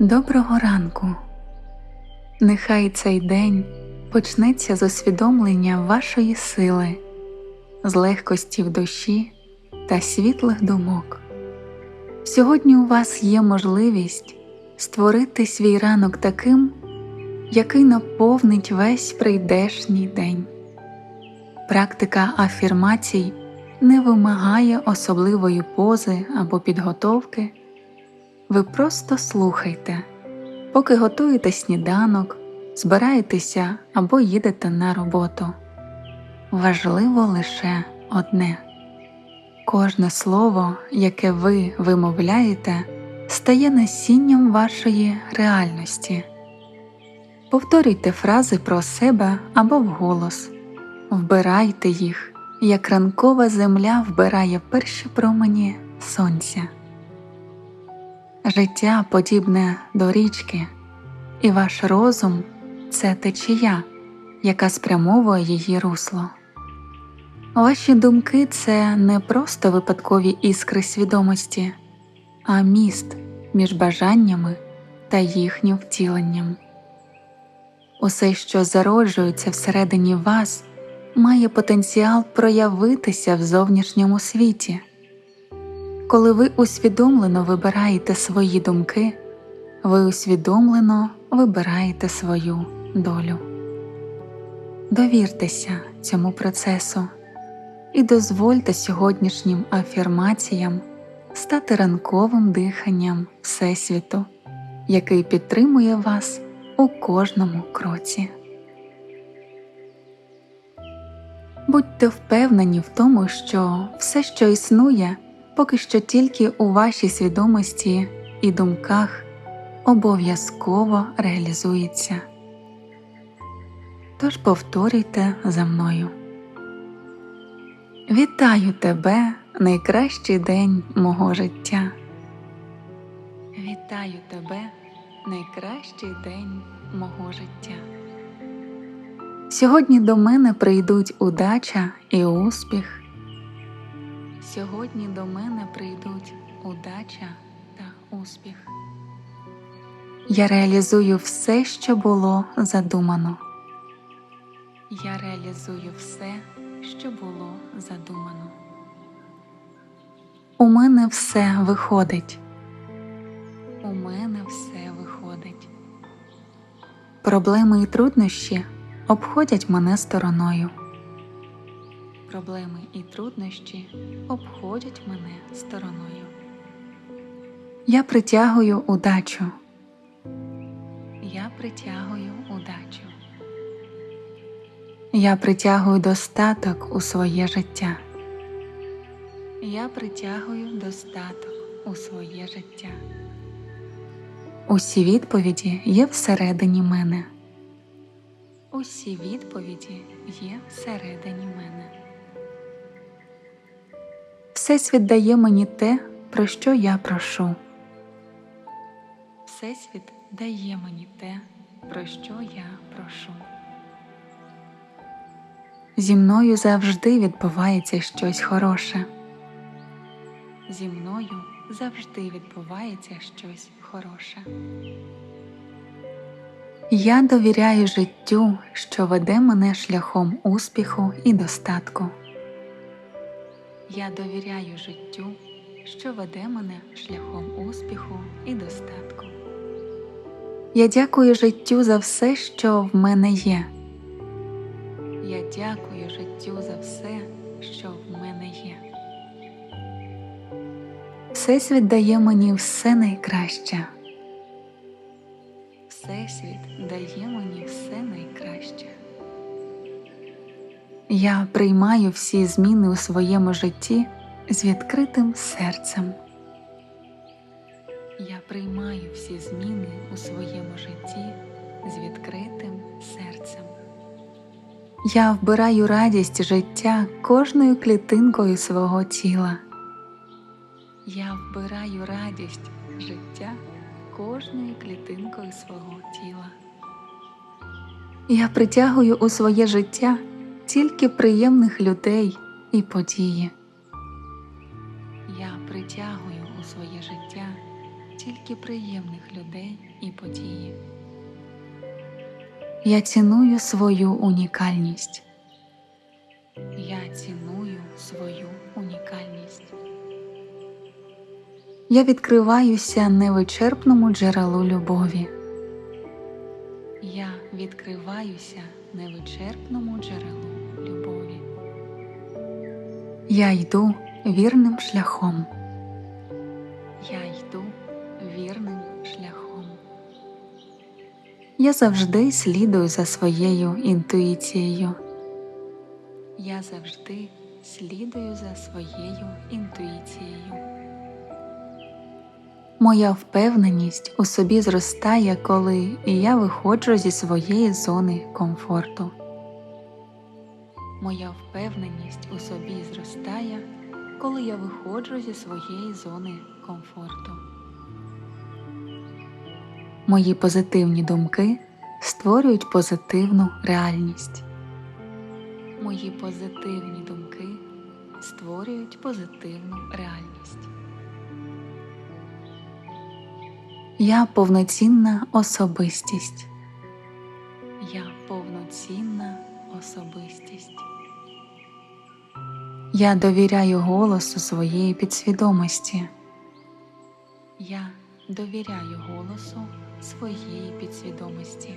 Доброго ранку. Нехай цей день почнеться з усвідомлення вашої сили, з легкості в душі та світлих думок. Сьогодні у вас є можливість створити свій ранок таким, який наповнить весь прийдешній день. Практика афірмацій не вимагає особливої пози або підготовки. Ви просто слухайте, поки готуєте сніданок, збираєтеся або їдете на роботу. Важливо лише одне кожне слово, яке ви вимовляєте, стає насінням вашої реальності. Повторюйте фрази про себе або вголос, вбирайте їх, як ранкова земля вбирає перші промені сонця. Життя подібне до річки, і ваш розум це течія, яка спрямовує її русло. Ваші думки це не просто випадкові іскри свідомості, а міст між бажаннями та їхнім втіленням. Усе, що зароджується всередині вас, має потенціал проявитися в зовнішньому світі. Коли ви усвідомлено вибираєте свої думки, ви усвідомлено вибираєте свою долю. Довіртеся цьому процесу і дозвольте сьогоднішнім афірмаціям стати ранковим диханням Всесвіту, який підтримує вас у кожному кроці. Будьте впевнені в тому, що все, що існує, поки що тільки у вашій свідомості і думках обов'язково реалізується. Тож повторюйте за мною. Вітаю тебе, найкращий день мого життя. Вітаю тебе, найкращий день мого життя. Сьогодні до мене прийдуть удача і успіх. Сьогодні до мене прийдуть удача та успіх. Я реалізую все, що було задумано. Я реалізую все, що було задумано. У мене все виходить. У мене все виходить. Проблеми і труднощі обходять мене стороною. Проблеми і труднощі обходять мене стороною. Я притягую удачу. Я притягую удачу. Я притягую достаток у своє життя. Я притягую достаток у своє життя. Усі відповіді є всередині мене. Усі відповіді є всередині мене. Всесвіт дає мені те, про що я прошу. Всесвіт дає мені те, про що я прошу. Зі мною завжди відбувається щось хороше. Зі мною завжди відбувається щось хороше. Я довіряю життю, що веде мене шляхом успіху і достатку. Я довіряю життю, що веде мене шляхом успіху і достатку. Я дякую життю за все, що в мене є. Я дякую життю за все, що в мене є. Всесвіт дає мені все найкраще. Всесвіт дає мені все найкраще. Я приймаю всі зміни у своєму житті з відкритим серцем. Я приймаю всі зміни у своєму житті з відкритим серцем. Я вбираю радість життя кожною клітинкою свого тіла. Я вбираю радість життя кожною клітинкою свого тіла. Я притягую у своє життя тільки приємних людей і події. Я притягую у своє життя тільки приємних людей і події. Я ціную свою унікальність. Я ціную свою унікальність. Я відкриваюся невичерпному джерелу любові. Я відкриваюся невичерпному джерелу. Я йду вірним шляхом. Я йду вірним шляхом. Я завжди слідую за своєю інтуїцією. Я завжди слідую за своєю інтуїцією. Моя впевненість у собі зростає, коли я виходжу зі своєї зони комфорту. Моя впевненість у собі зростає, коли я виходжу зі своєї зони комфорту. Мої позитивні думки створюють позитивну реальність. Мої позитивні думки створюють позитивну реальність. Я повноцінна особистість. Я повноцінна особистість. Я довіряю голосу своєї підсвідомості. Я довіряю голосу своєї підсвідомості.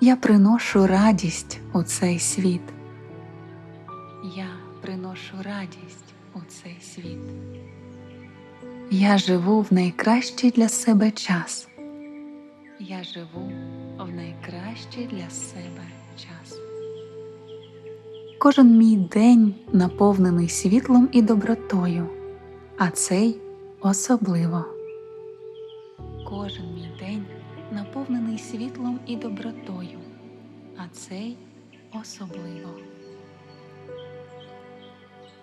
Я приношу радість у цей світ. Я приношу радість у цей світ. Я живу в найкращий для себе час. Я живу в найкращий для себе час. Кожен мій день наповнений світлом і добротою, а цей особливо. Кожен мій день наповнений світлом і добротою, а цей особливо.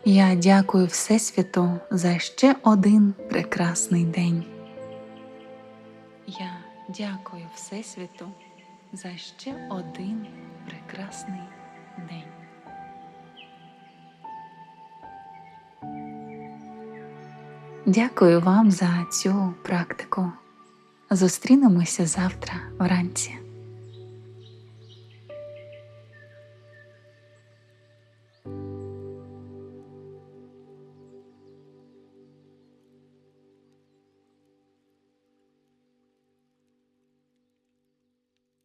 Я дякую Всесвіту за ще один прекрасний день. Я дякую Всесвіту за ще один прекрасний день. Дякую вам за цю практику. Зустрінемося завтра вранці.